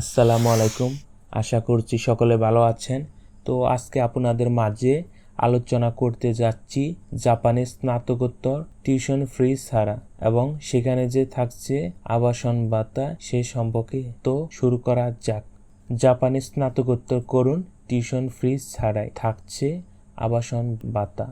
আসসালামু আলাইকুম। আশা করছি সকলে ভালো আছেন। তো আজকে আপনাদের মাঝে আলোচনা করতে যাচ্ছি জাপানে স্নাতকোত্তর টিউশন ফ্রি ছাড়া এবং সেখানে যে থাকছে আবাসন ভাতা সে সম্পর্কে। তো শুরু করা যাক। জাপানে স্নাতকোত্তর করুন টিউশন ফ্রি ছাড়াই থাকছে আবাসন ভাতা।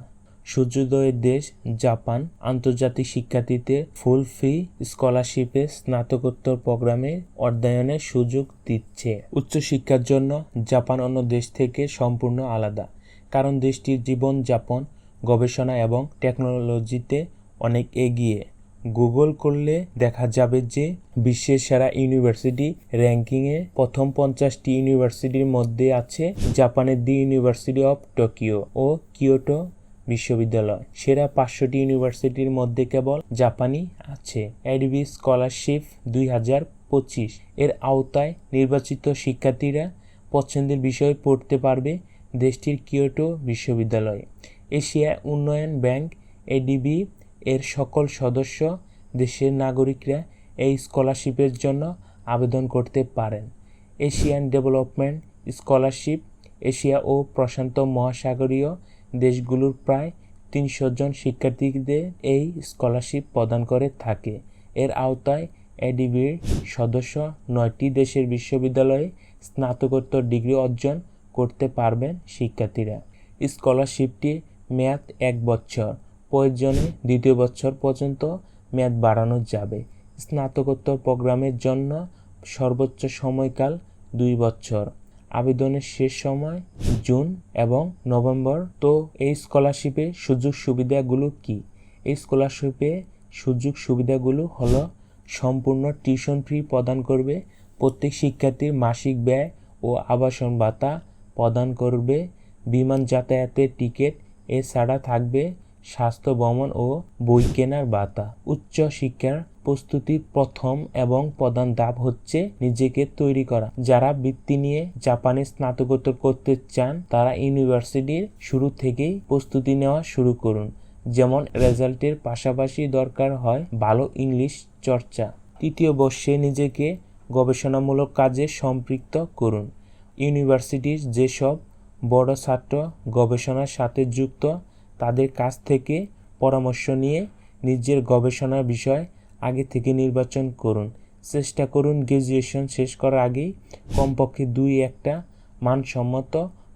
সূর্যোদয়ের দেশ জাপান আন্তর্জাতিক শিক্ষার্থীদের ফুল ফি স্কলারশিপে স্নাতকোত্তর প্রোগ্রামে অধ্যয়নের সুযোগ দিচ্ছে। উচ্চশিক্ষার জন্য জাপান অন্য দেশ থেকে সম্পূর্ণ আলাদা, কারণ দেশটির জীবনযাপন গবেষণা এবং টেকনোলজিতে অনেক এগিয়ে। গুগল করলে দেখা যাবে যে বিশ্বের সেরা ইউনিভার্সিটি র্যাঙ্কিংয়ে প্রথম পঞ্চাশটি ইউনিভার্সিটির মধ্যে আছে জাপানের দি ইউনিভার্সিটি অফ টোকিও ও কিয়োটো বিশ্ববিদ্যালয়। সেরা পাঁচশোটি ইউনিভার্সিটির মধ্যে কেবল জাপানি আছে। এডিবি স্কলারশিপ দুই হাজার পঁচিশ। এর আওতায় নির্বাচিত শিক্ষার্থীরা পছন্দের বিষয় পড়তে পারবে দেশটির কিয়োটো বিশ্ববিদ্যালয়ে। এশিয়া উন্নয়ন ব্যাংক, এডিবি এর সকল সদস্য দেশের নাগরিকরা এই স্কলারশিপের জন্য আবেদন করতে পারেন। এশিয়ান ডেভেলপমেন্ট স্কলারশিপ, এশিয়া ও প্রশান্ত মহাসাগরীয় দেশগুলোর প্রায় তিনশো জন শিক্ষার্থীদের এই স্কলারশিপ প্রদান করে থাকে। এর আওতায় এডিবির সদস্য নয়টি দেশের বিশ্ববিদ্যালয়ে স্নাতকোত্তর ডিগ্রি অর্জন করতে পারবেন শিক্ষার্থীরা। স্কলারশিপটি মেয়াদ এক বছর, প্রয়োজনে দ্বিতীয় বছর পর্যন্ত মেয়াদ বাড়ানো যাবে। স্নাতকোত্তর প্রোগ্রামের জন্য সর্বোচ্চ সময়কাল দুই বছর। আবেদনের শেষ সময় জুন এবং নভেম্বর। তো এই স্কলারশিপে সুযোগ সুবিধাগুলো কি? এই স্কলারশিপে সুযোগ সুবিধাগুলো হলো সম্পূর্ণ টিউশন ফি প্রদান করবে, প্রত্যেক শিক্ষার্থীর মাসিক ব্যয় ও আবাসন ভাতা প্রদান করবে, বিমান যাতায়াতের টিকিট এছাড়া থাকবে স্বাস্থ্য ভ্রমণ ও বই কেনার ভাতা উচ্চ শিক্ষার প্রস্তুতির প্রথম এবং প্রধান ধাপ হচ্ছে নিজেকে তৈরি করা। যারা বৃত্তি নিয়ে জাপানে স্নাতকোত্তর করতে চান, তারা ইউনিভার্সিটির শুরু থেকেই প্রস্তুতি নেওয়া শুরু করুন। যেমন রেজাল্টের পাশাপাশি দরকার হয় ভালো ইংলিশ চর্চা। তৃতীয় বর্ষে নিজেকে গবেষণামূলক কাজে সম্পৃক্ত করুন। ইউনিভার্সিটির যেসব বড় ছাত্র গবেষণার সাথে যুক্ত তাদের কাছ থেকে পরামর্শ নিয়ে নিজের গবেষণার বিষয় আগে থেকে নির্বাচন করুন। চেষ্টা করুন গ্র্যাজুয়েশন শেষ করার আগেই কমপক্ষে দুই একটা মানসম্মত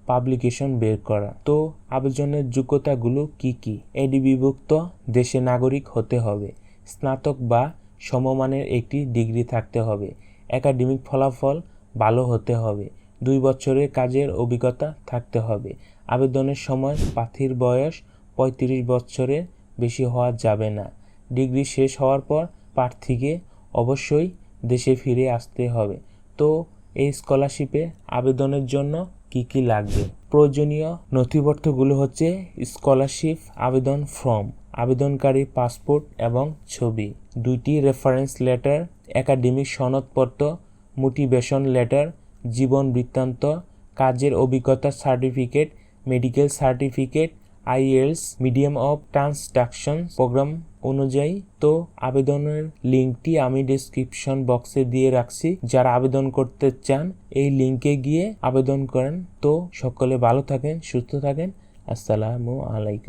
পাবলিকেশন বের করা। তো আবেদনের যোগ্যতাগুলো কি কি? এডি বিভক্ত দেশে নাগরিক হতে হবে। স্নাতক বা সমমানের একটি ডিগ্রি থাকতে হবে। একাডেমিক ফলাফল ভালো হতে হবে। দুই বছরের কাজের অভিজ্ঞতা থাকতে হবে। আবেদনের সময় প্রার্থীর বয়স পঁয়ত্রিশ বছরের বেশি হওয়া যাবে না। ডিগ্রি শেষ হওয়ার পর প্রার্থীকে অবশ্যই দেশে ফিরে আসতে হবে। তো এই স্কলারশিপে আবেদনের জন্য কি কি লাগবে? প্রয়োজনীয় নথিপত্রগুলো হচ্ছে স্কলারশিপ আবেদন ফর্ম, আবেদনকারী পাসপোর্ট এবং ছবি, দুইটি রেফারেন্স লেটার, একাডেমিক সনদপত্র, মোটিভেশন লেটার, জীবন বৃত্তান্ত, কাজের অভিজ্ঞতা certificate, medical certificate IELTS medium of transduction program অনুযায়ী, তো আবেদনের লিঙ্কটি আমি ডিসক্রিপশন বক্সে দিয়ে রাখছি। যারা আবেদন করতে চান, এই লিঙ্কে গিয়ে আবেদন করেন। তো সকলে ভালো থাকেন, সুস্থ থাকেন। আসসালামু আলাইকুম।